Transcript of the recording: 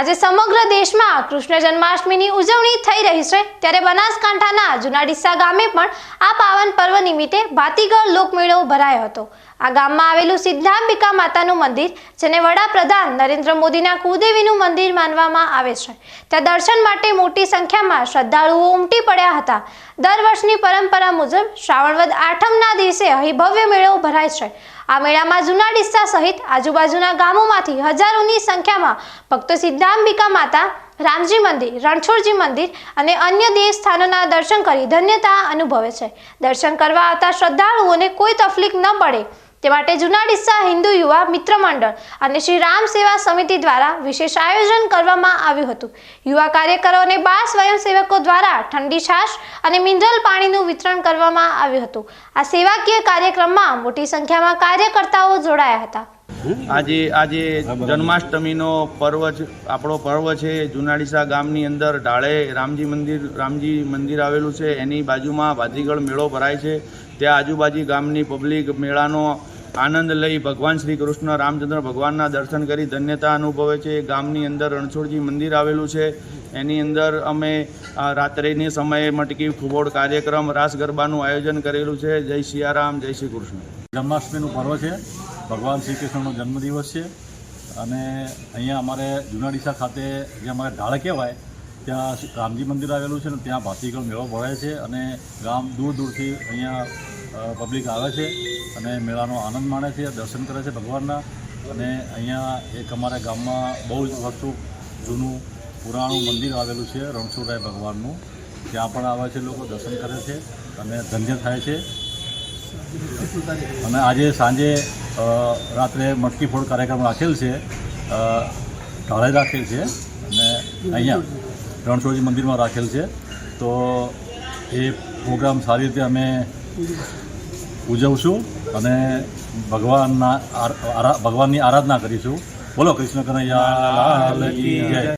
આજે સમગ્ર દેશમાં કૃષ્ણ જન્માષ્ટમીની ઉજવણી થઈ રહી છે. ત્યારે બનાસકાંઠાના જૂના ડીસા ગામે પણ આ પાવન પર્વ નિમિત્તે ભાતીગળ લોકમેળો ભરાયો હતો. આ ગામમાં આવેલું સિદ્ધાંબિકા માતાનું મંદિર, જેને વડાપ્રધાન નરેન્દ્ર મોદીના કુદેવીનું મંદિર માનવામાં આવે છે. ત્યાં દર્શન માટે મોટી સંખ્યામાં શ્રદ્ધાળુઓ ઉમટી પડ્યા હતા. દર વર્ષની પરંપરા મુજબ શ્રાવણવદ આઠમના દિવસે અહીં ભવ્ય મેળો ભરાય છે. આ મેળામાં જૂના ડિસ્સા સહિત આજુબાજુના ગામોમાંથી હજારોની સંખ્યામાં ભક્તો સિદ્ધાંબિકા માતા, રામજી મંદિર, રણછોડજી મંદિર અને અન્ય દેવ સ્થાનોના દર્શન કરી ધન્યતા અનુભવે છે. દર્શન કરવા આવતા શ્રદ્ધાળુઓને કોઈ તકલીફ ન પડે તે માટે જૂના હિન્દુ યુવા મિત્ર મંડળ અને શ્રી રામ સેવા સમિતિ દ્વારા વિશેષ આયોજન કરવામાં આવ્યું હતું. યુવા કાર્યકરો અને બાળ સ્વયંસેવકો દ્વારા ઠંડી છાશ અને મિનરલ પાણીનું વિતરણ કરવામાં આવ્યું હતું. આ સેવાકીય કાર્યક્રમમાં મોટી સંખ્યામાં કાર્યકર્તાઓ જોડાયા હતા. આજે આજે જન્માષ્ટમીનો પર્વ આપણો પર્વ છે જુનાડીસા ગામની અંદર ઢાળે રામજી મંદિર રામજી મંદિર આવેલું છે, એની બાજુમાં ભાતીગળ મેળો ભરાય છે. ત્યાં આજુબાજુ ગામની પબ્લિક મેળાનો આનંદ લઈ ભગવાન શ્રી કૃષ્ણ રામચંદ્ર ભગવાનના દર્શન કરી ધન્યતા અનુભવે છે. ગામની અંદર રણછોડજી મંદિર આવેલું છે. એની અંદર અમે રાત્રિની સમયે મટકી ફૂબોળ કાર્યક્રમ, રાસ ગરબાનું આયોજન કરેલું છે. જય સિયારામ, જય શ્રી કૃષ્ણ. જન્માષ્ટમીનું પર્વ છે. ભગવાન શ્રી કૃષ્ણનો જન્મદિવસ છે. અને અહીંયા અમારે જૂના ડીસા ખાતે, જે અમારે ઢાળ કહેવાય, ત્યાં રામજી મંદિર આવેલું છે ને ત્યાં ભાતીગળ મેળો ભરાય છે અને ગામ દૂર દૂરથી અહીંયા પબ્લિક આવે છે અને મેળાનો આનંદ માણે છે, દર્શન કરે છે ભગવાનના. અને અહીંયા એક અમારા ગામમાં બહુ જ વર્ષો જૂનું પુરાણું મંદિર આવેલું છે, રણછોડરાય ભગવાનનું. ત્યાં પણ આવે છે લોકો, દર્શન કરે છે અને ધન્ય થાય છે. અને આજે સાંજે રાત્રે મટકી ફોડ કાર્યક્રમ રાખેલ છે ઢાળે રાખેલ છે અને અહીંયા રણછોડજી મંદિરમાં રાખેલ છે. તો એ પ્રોગ્રામ સારી રીતે અમે ઉજવશું અને ભગવાનના ભગવાનની આરાધના કરીશું. બોલો કૃષ્ણ કનૈયા